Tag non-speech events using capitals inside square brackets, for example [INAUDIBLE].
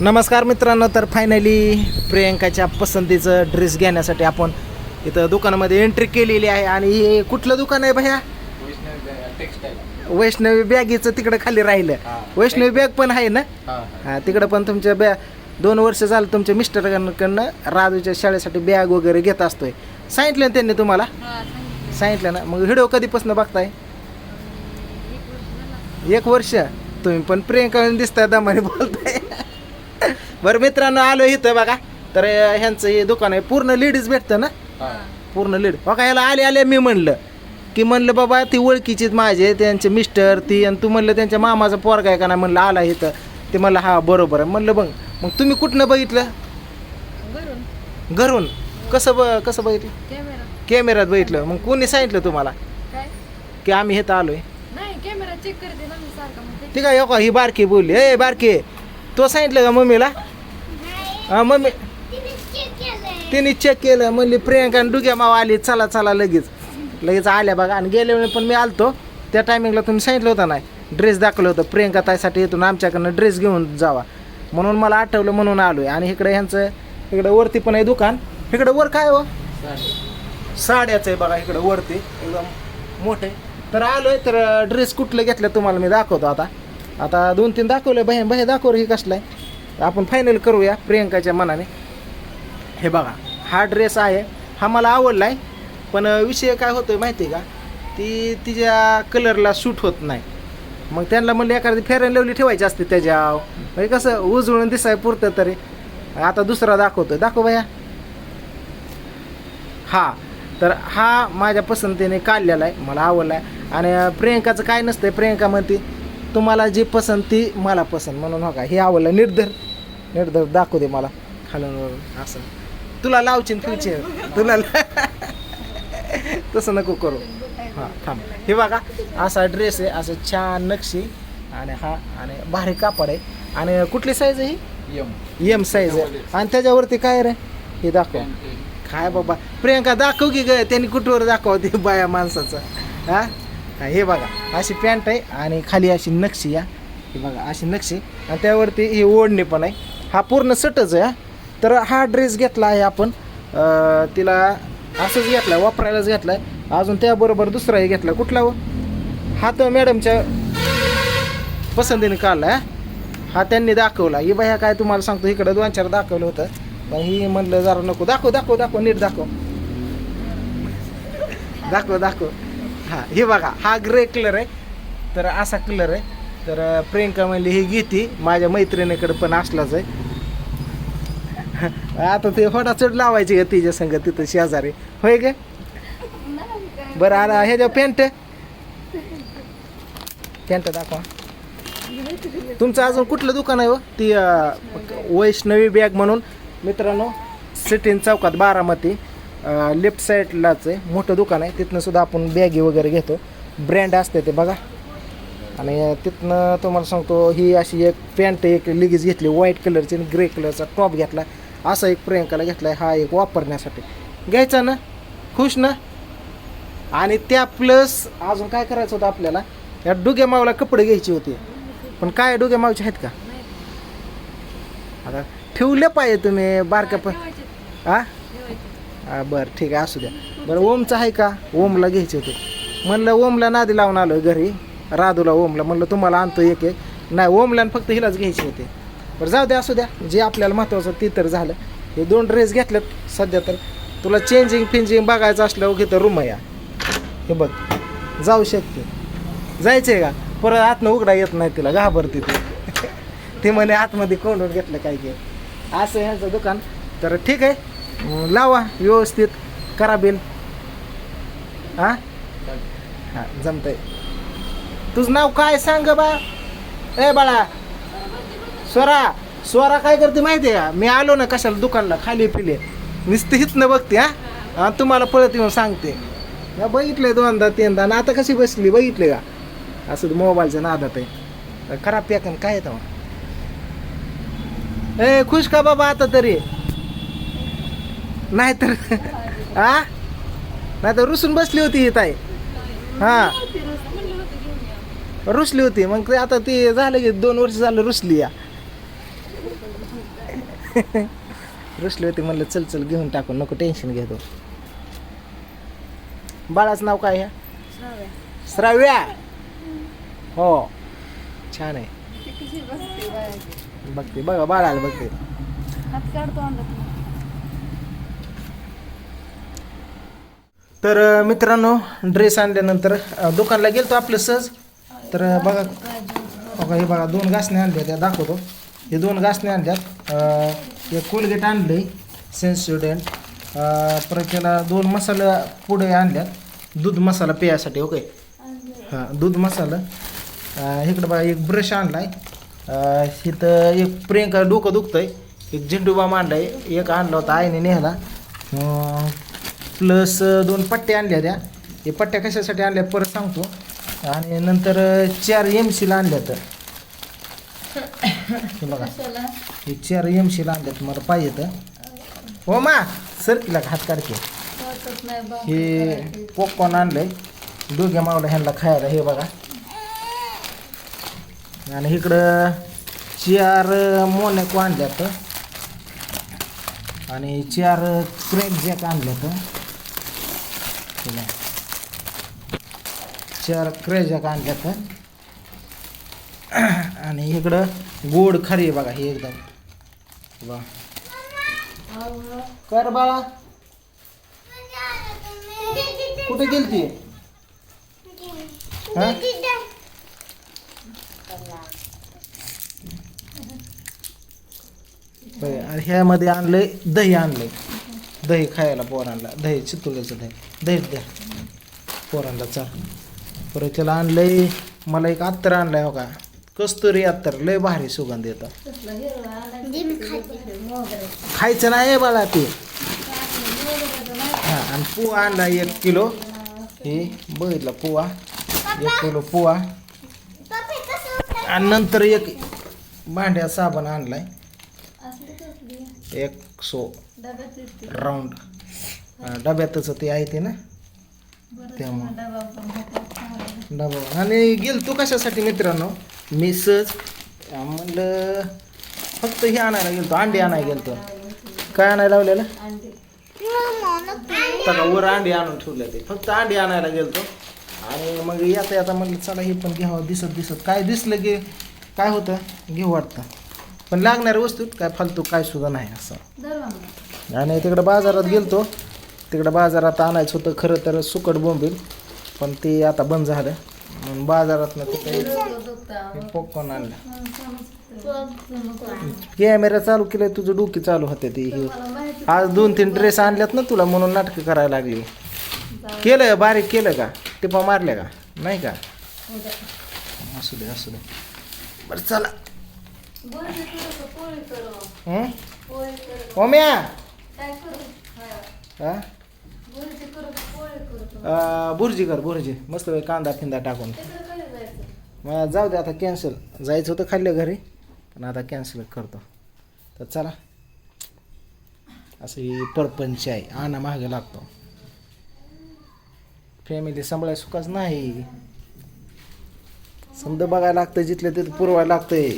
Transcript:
नमस्कार मित्रांनो तर फायनली प्रियंकाच्या पसंतीचं ड्रेस घेण्यासाठी आपण इथं दुकानामध्ये एंट्री केलेली आहे आणि हे कुठलं दुकान आहे भैया? वैष्णवी बॅगीचं तिकडं खाली राहिलं. हा. वैष्णवी बॅग पण आहे ना? हा. तिकडं पण तुमच्या बॅ दोन वर्ष झालं तुमच्या मिस्टरकडनं राजूच्या शाळेसाठी बॅग वगैरे घेत असतोय. सांगितलं ना त्यांनी तुम्हाला? सांगितलं. ना. मग व्हिडिओ कधीपासून बघताय? एक वर्ष तुम्ही पण प्रियंका दिसताय दमाने बोलताय. बरं मित्रांनो आलो इथं बघा. तर ह्यांचं हे दुकान आहे. पूर्ण लेडीज भेटतं ना? पूर्ण लीड बघा याला आले आले मी म्हणलं. की म्हणलं बाबा ती ओळखीचीच माझे त्यांचे मिस्टर ती आणि तू म्हणलं त्यांच्या मामाचा पोरगा आहे का नाही? म्हणलं आला इथं. ते म्हणलं हा बरोबर आहे. म्हणलं बघ मग तुम्ही कुठनं बघितलं? घरून. घरून. कसं ब कसं बघितलं? कॅमेऱ्यात बघितलं. मग कोणी सांगितलं तुम्हाला? काय? की आम्ही इथं आलोय. ठीक आहे हो ही बारकी बोलली. ए बारकी तो सांगितलं का मम्मीला? हा मम्मी. तिने चेक केलं म्हणली प्रियंका डुग्या मावा आली. चला चला लगेच. लगेच आल्या बघा. आणि गेल्या वेळी पण मी आलतो. त्या टायमिंगला तुम्ही सांगितलं होतं नाही ड्रेस दाखवलं होतं. प्रियंका ताईसाठी येतून आमच्याकडनं ड्रेस घेऊन जावा. म्हणून मला आठवलं म्हणून आलोय. आणि इकडे ह्यांचं इकडे वरती पण आहे दुकान. इकडे वर काय हो? साड्याचं आहे बघा इकडे वरती. एकदम मोठे तर आलोय तर ड्रेस कुठलं घेतलं तुम्हाला मी दाखवतो आता. आता दोन तीन दाखवलं. बाहेर बाहेर दाखव ही कसला आहे? आपण फायनल करूया प्रियंकाच्या मनाने. हे बघा हा ड्रेस आहे हा मला आवडला आहे पण विषय काय होतोय माहिती आहे का? ती तिच्या कलरला सूट होत नाही. मग त्यांना म्हणलं एखादी फेअर लेवली ठेवायची असते त्याच्या म्हणजे कसं उजळून दिसाय पुरतं तरी. आता दुसरा दाखवतोय. दाखव भया. हा तर हा माझ्या पसंतीने काढलेला आहे मला आवडला आहे आणि प्रियंकाचं काय नसतंय प्रियंका म्हणते तुम्हाला जी पसंती मला पसंत म्हणून हो का? हे आवडलं निर्धर. निर्धर दाखवू दे मला. खालून असं. तुला लावची तुझी तुला [LAUGHS] तसं नको करू. हां थांब. हे बघा असा ड्रेस आहे असं छान नक्षी आणि हा आणि भारी कापड आहे. आणि कुठली साईज आहे ही? एम साईज आहे. आणि त्याच्यावरती काय रे? हे दाखव. काय बाबा. प्रियंका दाखव की ग. त्यांनी कुठवर दाखव ते बाया माणसाचं. हा? हा, हे बघा अशी पॅन्ट आहे आणि खाली अशी नक्षी या हे बघा अशी नक्षी. आणि त्यावरती हे ओढणी पण आहे. हा पूर्ण सटच आहे तर हा ड्रेस घेतला आहे आपण तिला असंच घेतला वापरायलाच घेतला आहे. अजून त्याबरोबर दुसराही घेतला कुठला हो? हा तर मॅडमच्या पसंतीने काढला हा. हा त्यांनी दाखवला ही बाह्या काय तुम्हाला सांगतो इकडं दोन चार दाखवलं होतं. पण ही म्हणलं जरा नको. दाखव दाखव दाखव नीट दाखव. दाखव दाखव. हां हे बघा हा ग्रे कलर आहे. तर असा कलर आहे. तर प्रियंका म्हणली ही घेती माझ्या मैत्रिणीकडे पण असलाच आहे. [LAUGHS] आता ते होडा चढ लावायची का तिच्या संग? तिथं शेजारी. होय गे बरं आला ह्याच्या पॅन्ट पॅन्ट दाखवा. तुमचं अजून कुठलं दुकान आहे हो? ती वैष्णवी बॅग म्हणून. मित्रांनो सिटीन चौकात बारामती. लेफ्ट साईडलाच आहे. मोठं दुकान आहे. तिथनं सुद्धा आपण बॅगी वगैरे घेतो. ब्रँड असते ते बघा. आणि तिथनं तुम्हाला सांगतो ही अशी एक पॅन्ट एक लिगीज घेतली. व्हाईट कलरची आणि ग्रे कलरचा टॉप घेतला. असा एक प्रियंकाला घेतला आहे हा एक वापरण्यासाठी. घ्यायचा ना? खुश ना? आणि त्या प्लस अजून काय करायचं होतं आपल्याला? या डुग्या मावला कपडे घ्यायचे होते. पण काय डुग्या मावचे आहेत का? आता ठेवले पाहिजे तुम्ही बारक्या पण. हा हां बरं ठीक आहे असू द्या. बरं ओमचं आहे का? ओमला घ्यायचे होते. म्हणलं ओमला नादी लावून आलो घरी. राधूला ओमला म्हणलं तुम्हाला आणतो एक एक. नाही ओमला फक्त हिलाच घ्यायचे होते. बरं जाऊ द्या असू द्या. जे आपल्याला महत्त्वाचं ते तर झालं. हे दोन ड्रेस घेतलेत सध्या तर. तुला चेंजिंग फिंजिंग बघायचं असल्यावर घेतं रूम या हे बघ जाऊ शकते. जायचं आहे का? परत आतनं उघडा येत नाही तिला घाबरते ते. [LAUGHS] ते म्हणे आतमध्ये कोंडून घेतलं काय काय असं ह्यांचं दुकान. तर ठीक आहे. लावा व्यवस्थित. करा बिल. हां? हां जमतंय. तुझं नाव काय सांग बा? ए बाळा. स्वरा स्वरा काय करते माहिती आहे का? मी आलो ना कशाला दुकानला खाली पिले. नुसतं हितनं बघते हा? तुम्हाला पळत येऊन सांगते. या बघितले दोनदा तीनदा ना आता कशी बसली बघितले का? असं मोबाईलच्या नादात आहे. खराब पॅकन काय येतं ए खुश का बाबा आता तरी? नाहीतर हा नाहीतर रुसून बसली होती ही ताई. हां. रुसली होती. मग ते आता ती झालं की दोन वर्ष झालं रुसली या. रुसली होती म्हणलं चल चल घेऊन टाकू. नको टेन्शन घेतो. बाळाचं नाव काय ह्या? श्राव्या. हो. छान आहे. बघते बघा बाळाला बघते हात काढतो अंदाज तर मित्रांनो ड्रेस आणल्यानंतर दुकानला गेलतो आपलं सहज. तर बघा बघा हे बघा दोन घासणे आणल्या त्या दाखवतो. हे दोन घासणे आणल्यात. एक कोलगेट आणलं सेन्सिडेंट परत त्याला दोन मसाला पुढे आणल्यात. दूध मसाला प्यायसाठी ओके हां दूध मसाला. इकडं बघा एक ब्रश आणला आहे इथं एक प्रियंका डोकं दुखतं आहे एक झेंडू बाम आहे एक आणला होता आईने नेहला प्लस दोन पट्ट्या आणल्या त्या. हे पट्ट्या कशासाठी आणल्या परत सांगतो. आणि नंतर चार एम सीला आणल्या तर. हे बघा. हे चार एम सीला आणल्यात मला पाहिजे तर. हो मा सर तिला हात काढते. हे पॉपकॉर्न आणलंय. दोघ्या मावला ह्यांना खायला हे बघा. आणि इकडं चार मोनॅको आणल्यात आणि चार क्रॅक जॅक आणल्यात हे बघा. चार क्रॅजॅक आणल्यात आणि इकडं गोड खारी आहे बघा हे एकदम. वा. कर बाळा. कुठे गेलती? हा? आणि ह्यामध्ये आणलंय दही आणलंय. दही खायला पोरांना दही चितुल्याचं दही. दही द्या. पोरांना चाल परत त्याला आणलंय मला एक अत्तर आणलाय हो का? कस्तुरी अत्तर. लय भारी सुगंध येतं खायचं नाही बाळा ते. हा आणि पोहा आणला एक किलो. हे बघितला पोहा एक किलो पोहा आणि नंतर एक भांड्या साबण आणलाय. एक सो राऊंड डब्यातच ते आहे ते ना? त्यामुळं. डबा आणि गेल तू कशासाठी मित्रांनो? मी सहज म्हणलं फक्त हे आणायला गेलतो अंडी आणायला गेलतो. काय आणायला लावलेलं? वर अंडी आणून ठेवले ते. फक्त अंडी आणायला गेलतो. आणि मग येता येता म्हणलं चला हे पण घ्यावं दिसत दिसत. काय दिसलं की काय होतं? घेऊ वाटतं. पण लागणाऱ्या वस्तूत काय फालतू काय सुद्धा नाही असं. आणि तिकडं बाजारात गेलतो. तिकडं बाजारात आणायचं होतं खरं तर सुकट बोंबील पण ते आता बंद झालं. म्हणून बाजारात ना तिथे पॉपकॉर्न आणलं. कॅमेरा चालू केलाय तुझं डोकी चालू होते ती. हे आज दोन तीन ड्रेस आणल्यात ना तुला म्हणून नाटकं करायला लागली. केलं बारीक केलं का? टिपा मारल्या का? नाही का? असू दे असू दे. बरं चला. ओम्या! हा. बुर्जी कर बुर्जी मस्त कांदा फिंदा टाकून. मग जाऊ दे आता कॅन्सल जायचं होतं खाल्लं घरी पण आता कॅन्सल करतो. तर चला. असं ही परपंच आहे आणा मागे लागतो. फॅमिली सांभाळाय सुखाच नाही. समजा बघायला लागतं जिथलं तिथं पुरवायला लागतंय.